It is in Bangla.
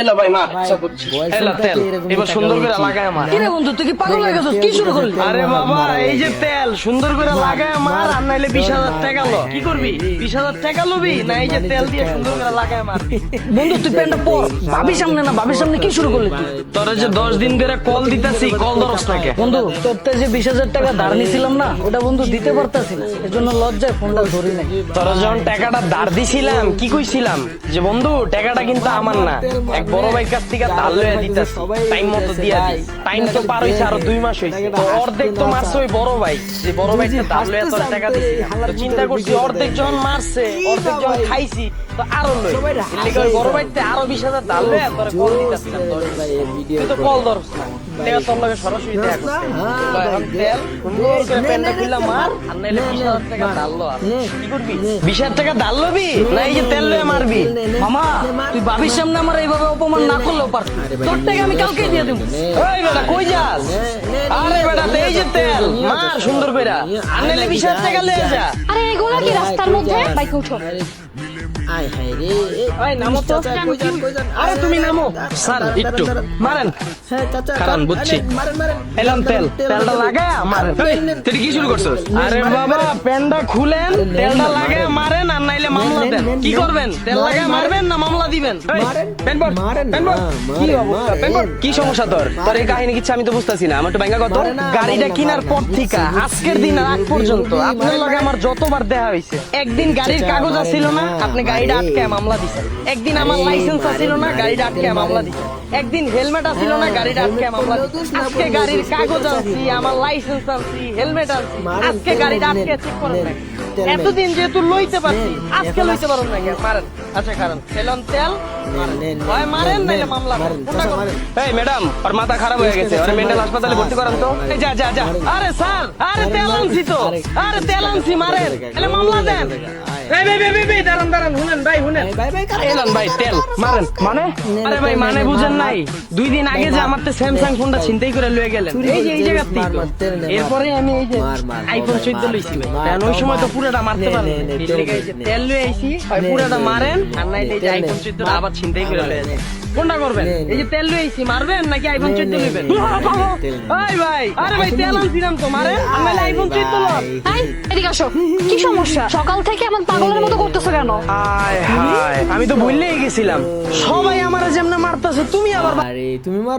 এলো ভাই মা আশা করছি। তেল। এবার সুন্দর করে লাগায় আমার। কিরে বন্ধু তুই কি পাগল হয়ে গেছিস? কি শুরু করলি? আরে বাবা এই যে তেল সুন্দর করে লাগায় মার আর নাইলে বিশ হাজার টাকা লো। কি করবি? বিশ হাজার টাকা লবি? না এই যে তেল দিয়ে সুন্দর করে লাগায় মার বন্ধু তুই প্যান্টটা পর। ভাবির সামনে না ভাবির সামনে কি শুরু করলি তুই? তোরা যে দশ দিন ধরে কল দিতেছি কল ধরস নাকি? বন্ধু তোর তো যে বিশ হাজার টাকা ধার নিছিলাম না ওটা বন্ধু দিতে পারতাছি না। এর জন্য লজ্জায় ফোনটা ধরি নাই। তোরা যখন টাকাটা ধার দিছিলাম কি কইছিলাম? যে বন্ধু টাকাটা কিন্তু আমার না। বড় ভাইয়ের কাছ থেকে ধার লইয়া দিতাছি টাইম মতো দিয়া দিস টাইম তো পার হইছে আরও দুই মাস হইছে তো অর্ধেক তো মারছে ওই বড় ভাই। যে বড় ভাইটা ধার লইয়া তোর টাকা দিছি। তো চিন্তা করছি অর্ধেক যখন মারছে অর্ধেক যখন খাইছি তো আরও লই এর বড় ভাইতে আরও বিশ হাজার তোর কল দিতেছিলাম তুই তো কল ধরছ না টাকা তোর লগে সরাসরি দেখা করছে এখন তেল সুন্দর করে প্যান্টটা খুললাম মার আর নাইলে বিশ হাজার টাকা ধার আর। কি করবি বিশ হাজার টাকা ধার না এই যে তেল লয়ে মারবি মামা তুই ভাবির সামনে আমার এইভাবে অপমান না করলেও পার তোর টাকা আমি কালকে দিয়ে দেবো বেটা কই যাস আরে বেটা এই যে তেল মার সুন্দর কইরা আর নাইলে বিশ হাজার টাকা লয়ে যা আরে এগুলো কি রাস্তার মধ্যে বাইকে উঠো আয় হায় রে। নামো তো। আরে তুমি নামো। স্যার একটু মারেন। হ্যাঁ চাচা কারণ বুঝছি। মারেন মারেন। এলাম তেল। তেলটা লাগায় মারেন। তুই কি শুরু করছিস? আরে বাবা প্যান্ডা খুলেন তেলটা লাগায় মারেন। মামলা দেন। কি করবেন? তেল লাগায় মারবেন না মামলা দিবেন? কি সমস্যা তোর? তোর এই কাহিনী কিছু আমি তো বুঝতেছি না। আমার একটু ব্যাঙ্গা কত গাড়িটা কেনার পর থেকে আজকের দিন আর আগ পর্যন্ত। আপনার লগে আমার যতবার দেখা হয়েছে একদিন গাড়ির কাগজ মারে না আপনি গাড়িটা আটকে মামলা দিছেন। একদিন আমার লাইসেন্স মারে না গাড়িটা আটকে। মামলা দিছেন। একদিন হেলমেট আছিল না হ্যাঁ, গাড়িটা আটকে মামলা দিছেন। আজকে গাড়ির কাগজ আনছি আমার লাইসেন্স আনছি হেলমেট আনছি। আজকে গাড়িটা আটকে চেক নেন। এতদিন যেহেতু লইতে পারছি আজকে লইতে পারেন না মারেন আচ্ছা কারণ তেলন তেল হয় মারেন নাইলে মামলা। এই ম্যাডাম আর মাথা খারাপ হয়ে গেছে আরে মেন্টাল হাসপাতালে ভর্তি করান তো এই যা যা যা আরে স্যার আরে তেল আনছি তো আরে তেল আনছি মারেন তাহলে মামলা দেন এই ভাই ভাই ভাই, ভাই দাঁড়ান দাঁড়ান শুনেন ভাই শুনেন। ভাই ভাই কারা? এলান ভাই তেল মারেন। মানে? আরে ভাই মানে বুঝেন নাই। দুই দিন আগে যে আমার তো স্যামসাং ফোনটা ছিনতাই করে লয়ে গেলেন। চুরি এই যে এই করে জায়গা মার, মার, তেল নে, মার। এরপরে আমি এই যে আইফোন চোদ্দ লইছি ওই সময় তো। পুরোটা মারতে এই তেল লয়ে আইছি পুরোটা মারেন আর নাইলে এই যে তেল নে। আইফোন চোদ্দ আবার ছিনতাই করে লয়ে কোনটা করবেন। এই যে তেল লইছি মারবেন নাকি আইফোন নে, চোদ্দ নে, লইবেন? নে, নে, তেল নে। ভাই ভাই আরে ভাই তেল আনছিলাম তো মারে আমি আইফোন চোদ্দ লন আই এদিকে আসো। কি সমস্যা? সকাল থেকে আমার পাগলের মতো করতেছো কেন? হায় হায়। আমি তো ভুললেই গেছিলাম। সবাই আমার যেমনে মারতাছে তুমি আবার আরে তুমি মার